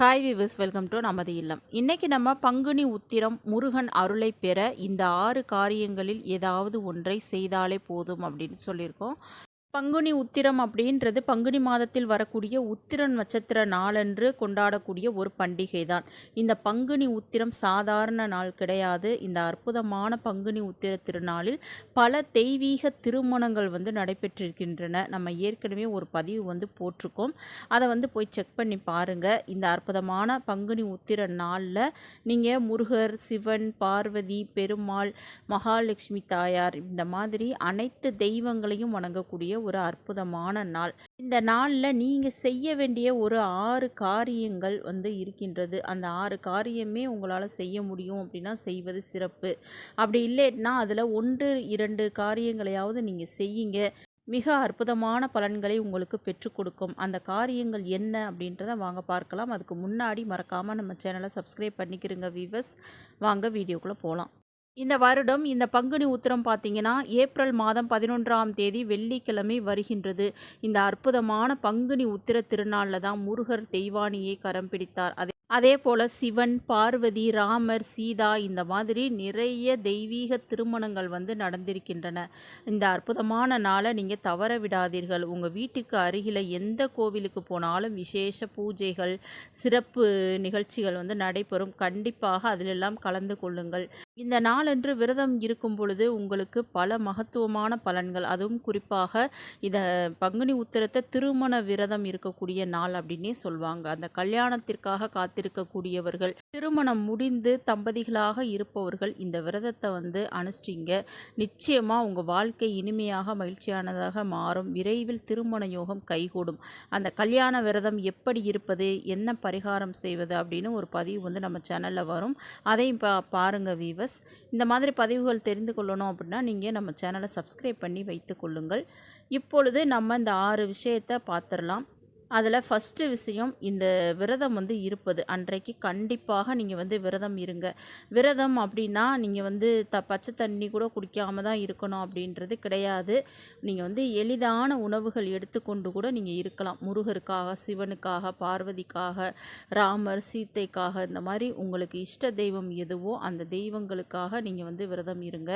Hi விவஸ் welcome to நமது இல்லம். இன்றைக்கி நம்ம பங்குனி உத்திரம் முருகன் அருளை பெற இந்த ஆறு காரியங்களில் ஏதாவது ஒன்றை செய்தாலே போதும் அப்படின்னு சொல்லியிருக்கோம். பங்குனி உத்திரம் அப்படின்றது பங்குனி மாதத்தில் வரக்கூடிய உத்திரன் நட்சத்திர நாளன்று கொண்டாடக்கூடிய ஒரு பண்டிகை தான் இந்த பங்குனி உத்திரம் சாதாரண நாள் கிடையாது. இந்த அற்புதமான பங்குனி உத்திர திருநாளில் பல தெய்வீக திருமணங்கள் வந்து நடைபெற்றிருக்கின்றன. நம்ம ஏற்கனவே ஒரு பதிவு வந்து போட்டிருக்கோம். அதை வந்து போய் செக் பண்ணி பாருங்கள் இந்த அற்புதமான பங்குனி உத்திர நாளில் நீங்கள் முருகர் சிவன் பார்வதி பெருமாள் மகாலட்சுமி தாயார் இந்த மாதிரி அனைத்து தெய்வங்களையும் வணங்கக்கூடிய ஒரு அற்புதமான நாள். இந்த நாளில் நீங்கள் செய்ய வேண்டிய ஒரு ஆறு காரியங்கள் வந்து இருக்கின்றது. அந்த ஆறு காரியமே உங்களால் செய்ய முடியும் அப்படின்னா செய்வது சிறப்பு. அப்படி இல்லைன்னா அதில் ஒன்று இரண்டு காரியங்களையாவது நீங்கள் செய்யுங்க. மிக அற்புதமான பலன்களை உங்களுக்கு பெற்றுக் கொடுக்கும். அந்த காரியங்கள் என்ன அப்படின்றத வாங்க பார்க்கலாம். அதுக்கு முன்னாடி மறக்காமல் நம்ம சேனலை சப்ஸ்கிரைப் பண்ணிக்கிறோங்க வீவர்ஸ் வாங்க வீடியோக்குள்ளே போகலாம் இந்த வருடம் இந்த பங்குனி உத்திரம் பார்த்தீங்கன்னா ஏப்ரல் மாதம் பதினொன்றாம் தேதி வெள்ளிக்கிழமை வருகின்றது. இந்த அற்புதமான பங்குனி உத்திர திருநாளில் தான் முருகர் தெய்வானியை கரம் பிடித்தார். அதே அதே போல் சிவன் பார்வதி ராமர் சீதா இந்த மாதிரி நிறைய தெய்வீக திருமணங்கள் வந்து நடந்திருக்கின்றன. இந்த அற்புதமான நாளை நீங்கள் தவற விடாதீர்கள். உங்கள் வீட்டுக்கு அருகில் எந்த கோவிலுக்கு போனாலும் விசேஷ பூஜைகள் சிறப்பு நிகழ்ச்சிகள் வந்து நடைபெறும். கண்டிப்பாக அதிலெல்லாம் கலந்து கொள்ளுங்கள். இந்த நாளன்று விரதம் இருக்கும் பொழுது உங்களுக்கு பல மகத்துவமான பலன்கள். அதுவும் குறிப்பாக இதை பங்குனி உத்திரத்தை திருமண விரதம் இருக்கக்கூடிய நாள் அப்படின்னே சொல்வாங்க. அந்த கல்யாணத்திற்காக காத்திருக்கக்கூடியவர்கள் திருமணம் முடிந்து தம்பதிகளாக இருப்பவர்கள் இந்த விரதத்தை வந்து அனுஷ்டிங்க. நிச்சயமாக உங்கள் வாழ்க்கை இனிமையாக மகிழ்ச்சியானதாக மாறும். விரைவில் திருமண யோகம் கைகூடும். அந்த கல்யாண விரதம் எப்படி இருப்பது என்ன பரிகாரம் செய்வது அப்படின்னு ஒரு பதிவு வந்து நம்ம சேனலில் வரும். அதையும் பா பாருங்கள் வீவர் வியூவர்ஸ் இந்த மாதிரி பதிவுகள் தெரிந்து கொள்ளணும் அப்படின்னா நீங்கள் நம்ம சேனலை சப்ஸ்கிரைப் பண்ணி வைத்து கொள்ளுங்கள். இப்பொழுது நம்ம இந்த ஆறு விஷயத்தை பார்த்துடலாம். அதில் ஃபஸ்ட்டு விஷயம் இந்த விரதம் வந்து இருப்பது. அன்றைக்கு கண்டிப்பாக நீங்கள் வந்து விரதம் இருங்க. விரதம் அப்படின்னா நீங்கள் வந்து த பச்சை தண்ணி கூட குடிக்காமல் தான் இருக்கணும் அப்படின்றது கிடையாது. நீங்கள் வந்து எளிதான உணவுகள் எடுத்துக்கொண்டு கூட நீங்கள் இருக்கலாம். முருகருக்காக சிவனுக்காக பார்வதிக்காக ராமர் சீத்தைக்காக இந்த மாதிரி உங்களுக்கு இஷ்ட தெய்வம் எதுவோ அந்த தெய்வங்களுக்காக நீங்கள் வந்து விரதம் இருங்க.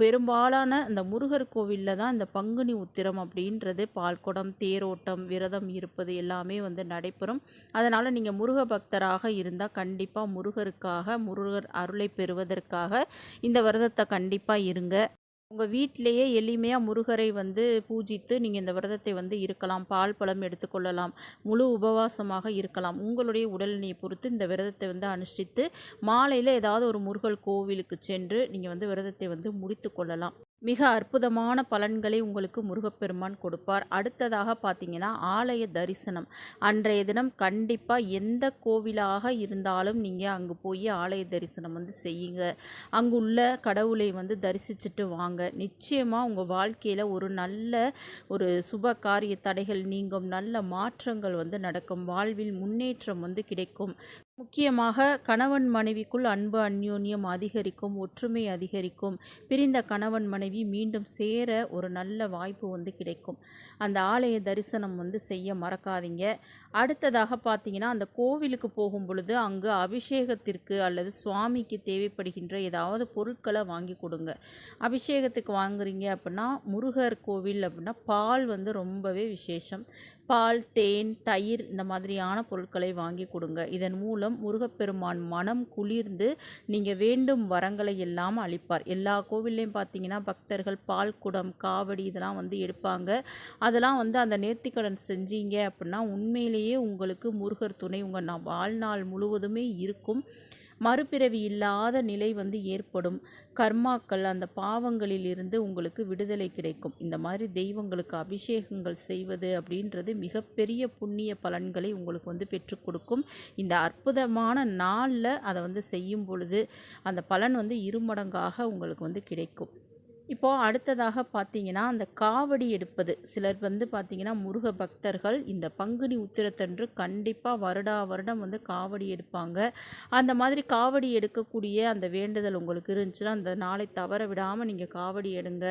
பெரும்பாலான இந்த முருகர் கோவிலில் தான் இந்த பங்குனி உத்திரம் அப்படின்றது பால்குடம் தேரோட்டம் விரதம் இருப்பது எல்லாமே வந்து நடைபெறும். அதனால் நீங்கள் முருக பக்தராக இருந்தால் கண்டிப்பாக முருகருக்காக முருகர் அருளை பெறுவதற்காக இந்த விரதத்தை கண்டிப்பாக இருங்க. உங்கள் வீட்டிலேயே எளிமையாக முருகரை வந்து பூஜித்து நீங்கள் இந்த விரதத்தை வந்து இருக்கலாம். பால் பழம் எடுத்துக்கொள்ளலாம். முழு உபவாசமாக இருக்கலாம். உங்களுடைய உடல்நிலையை பொறுத்து இந்த விரதத்தை வந்து அனுஷ்டித்து மாலையில் ஏதாவது ஒரு முருகல் கோவிலுக்கு சென்று நீங்கள் வந்து விரதத்தை வந்து முடித்து கொள்ளலாம். மிக அற்புதமான பலன்களை உங்களுக்கு முருகப்பெருமான் கொடுப்பார். அடுத்ததாக பார்த்தீங்கன்னா ஆலய தரிசனம். அன்றைய தினம் கண்டிப்பாக எந்த கோவிலாக இருந்தாலும் நீங்கள் அங்கே போய் ஆலய தரிசனம் வந்து செய்யுங்க. அங்குள்ள கடவுளை வந்து தரிசிச்சுட்டு வாங்க. நிச்சயமாக உங்கள் வாழ்க்கையில் ஒரு நல்ல ஒரு சுப காரிய தடைகள் நீங்கும். நல்ல மாற்றங்கள் வந்து நடக்கும். வாழ்வில் முன்னேற்றம் வந்து கிடைக்கும். முக்கியமாக கணவன் மனைவிக்குள் அன்பு அந்யோன்யம் அதிகரிக்கும் ஒற்றுமை அதிகரிக்கும். பிரிந்த கணவன் மனைவி மீண்டும் சேர ஒரு நல்ல வாய்ப்பு வந்து கிடைக்கும். அந்த ஆலய தரிசனம் வந்து செய்ய மறக்காதீங்க. அடுத்ததாக பார்த்தீங்கன்னா அந்த கோவிலுக்கு போகும் பொழுது அங்கு அபிஷேகத்திற்கு அல்லது சுவாமிக்கு தேவைப்படுகின்ற ஏதாவது பொருட்களை வாங்கி கொடுங்க. அபிஷேகத்துக்கு வாங்குறீங்க அப்படின்னா முருகர் கோவில் அப்படின்னா பால் வந்து ரொம்பவே விசேஷம். பால் தேன் தயிர் இந்த மாதிரியான பொருட்களை வாங்கி கொடுங்க. இதன் மூலம் முருகப்பெருமான் மனம் குளிர்ந்து நீங்கள் வேண்டும் வரங்களை எல்லாம் அளிப்பார். எல்லா கோவில்லையும் பார்த்தீங்கன்னா பக்தர்கள் பால் குடம் காவடி இதெல்லாம் வந்து எடுப்பாங்க. அதெல்லாம் வந்து அந்த நேர்த்திக்கடன் செஞ்சீங்க அப்படின்னா உண்மையிலேயே உங்களுக்கு முருகர் துணை உங்கள் வாழ்நாள் முழுவதுமே இருக்கும். மறுபிறவி இல்லாத நிலை வந்து ஏற்படும். கர்மாக்கள் அந்த பாவங்களில் இருந்து உங்களுக்கு விடுதலை கிடைக்கும். இந்த மாதிரி தெய்வங்களுக்கு அபிஷேகங்கள் செய்வது அப்படின்றது மிகப்பெரிய புண்ணிய பலன்களை உங்களுக்கு வந்து பெற்றுக் கொடுக்கும். இந்த அற்புதமான நாளில் அதை வந்து செய்யும் பொழுது அந்த பலன் வந்து இருமடங்காக உங்களுக்கு வந்து கிடைக்கும். இப்போது அடுத்ததாக பார்த்தீங்கன்னா அந்த காவடி எடுப்பது. சிலர் வந்து பார்த்திங்கன்னா முருக பக்தர்கள் இந்த பங்குனி உத்திரத்தன்று கண்டிப்பாக வருடா வருடம் வந்து காவடி எடுப்பாங்க. அந்த மாதிரி காவடி எடுக்கக்கூடிய அந்த வேண்டுதல் உங்களுக்கு இருந்துச்சுன்னா அந்த நாளை தவற விடாமல் நீங்கள் காவடி எடுங்க.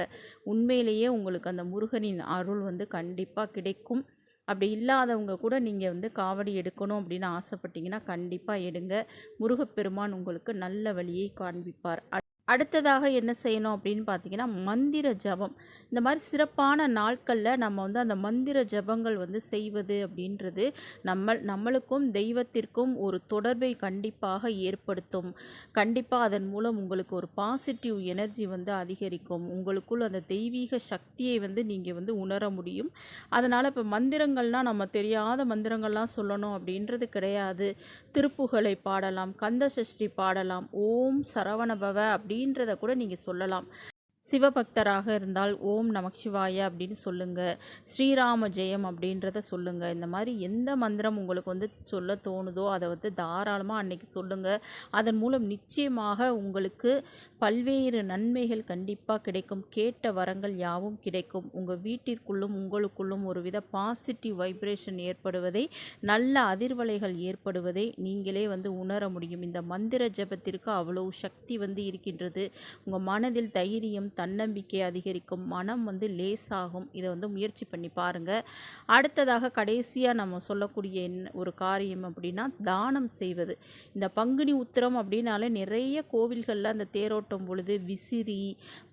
உண்மையிலேயே உங்களுக்கு அந்த முருகனின் அருள் வந்து கண்டிப்பாக கிடைக்கும். அப்படி இல்லாதவங்க கூட நீங்கள் வந்து காவடி எடுக்கணும் அப்படின்னு ஆசைப்பட்டீங்கன்னா கண்டிப்பாக எடுங்க. முருகப்பெருமான் உங்களுக்கு நல்ல வழியை காண்பிப்பார். அடுத்ததாக என்ன செய்யணும் அப்படின்னு பார்த்தீங்கன்னா மந்திர ஜபம். இந்த மாதிரி சிறப்பான நாட்களில் நம்ம வந்து அந்த மந்திர ஜபங்கள் வந்து செய்வது அப்படின்றது நம்ம நம்மளுக்கும் தெய்வத்திற்கும் ஒரு தொடர்பை கண்டிப்பாக ஏற்படுத்தும். கண்டிப்பாக அதன் மூலம் உங்களுக்கு ஒரு பாசிட்டிவ் எனர்ஜி வந்து அதிகரிக்கும். உங்களுக்குள் அந்த தெய்வீக சக்தியை வந்து நீங்கள் வந்து உணர முடியும். அதனால் இப்போ மந்திரங்கள்லாம் நம்ம தெரியாத மந்திரங்கள்லாம் சொல்லணும் அப்படின்றது கிடையாது. திருப்புகளை பாடலாம் கந்த சஷ்டி பாடலாம். ஓம் சரவணபவ அப்படி அப்படின்றத கூட நீங்கள் சொல்லலாம். சிவபக்தராக இருந்தால் ஓம் நமக் சிவாய அப்படின்னு சொல்லுங்கள் ஸ்ரீராம ஜெயம் அப்படின்றத சொல்லுங்கள் இந்த மாதிரி எந்த மந்திரம் உங்களுக்கு வந்து சொல்ல தோணுதோ அதை வந்து தாராளமாக அன்னைக்கு சொல்லுங்கள் அதன் மூலம் நிச்சயமாக உங்களுக்கு பல்வேறு நன்மைகள் கண்டிப்பாக கிடைக்கும். கேட்ட வரங்கள் யாவும் கிடைக்கும். உங்கள் வீட்டிற்குள்ளும் உங்களுக்குள்ளும் ஒரு வித பாசிட்டிவ் வைப்ரேஷன் ஏற்படுவதை நல்ல அதிர்வலைகள் ஏற்படுவதை நீங்களே வந்து உணர முடியும். இந்த மந்திர ஜபத்திற்கு அவ்வளோ சக்தி வந்து இருக்கின்றது. உங்கள் மனதில் தைரியம் தன்னம்பிக்கை அதிகரிக்கும் மனம் வந்து லேசாகும். இதை வந்து முயற்சி பண்ணி பாருங்கள் அடுத்ததாக கடைசியாக நம்ம சொல்லக்கூடிய என்ன ஒரு காரியம் அப்படின்னா தானம் செய்வது. இந்த பங்குனி உத்திரம் அப்படின்னாலே நிறைய கோவில்களில் அந்த தேரோட்டம் பொழுது விசிறி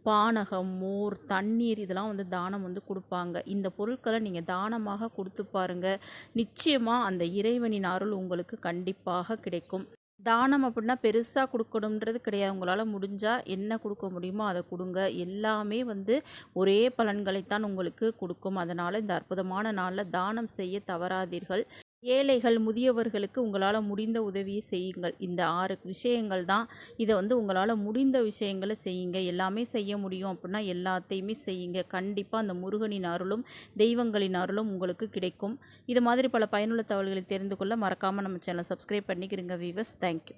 பானகம் மோர் தண்ணீர் இதெல்லாம் வந்து தானம் வந்து கொடுப்பாங்க. இந்த பொருட்களை நீங்கள் தானமாக கொடுத்து பாருங்கள் நிச்சயமாக அந்த இறைவனின் அருள் உங்களுக்கு கண்டிப்பாக கிடைக்கும். தானம் அப்படின்னா பெருசாக கொடுக்கணுன்றது கிடையாது. உங்களால் முடிஞ்சால் என்ன கொடுக்க முடியுமோ அதை கொடுங்க. எல்லாமே வந்து ஒரே பலன்களைத்தான் உங்களுக்கு கொடுக்கும். அதனால் இந்த அற்புதமான நாளில் தானம் செய்ய தவறாதீர்கள். ஏழைகள் முதியவர்களுக்கு உங்களால் முடிந்த உதவியை செய்யுங்கள். இந்த ஆறு விஷயங்கள் தான் இதை வந்து உங்களால் முடிந்த விஷயங்களை செய்யுங்க. எல்லாமே செய்ய முடியும் அப்படின்னா எல்லாத்தையுமே செய்யுங்க. கண்டிப்பாக அந்த முருகனின் அருளும் தெய்வங்களின் அருளும் உங்களுக்கு கிடைக்கும். இது மாதிரி பல பயனுள்ள தகவல்களை தெரிந்து கொள்ள மறக்காமல் நம்ம சேனலை சப்ஸ்கிரைப் பண்ணிக்கிறீங்க வீவர்ஸ் தேங்க்யூ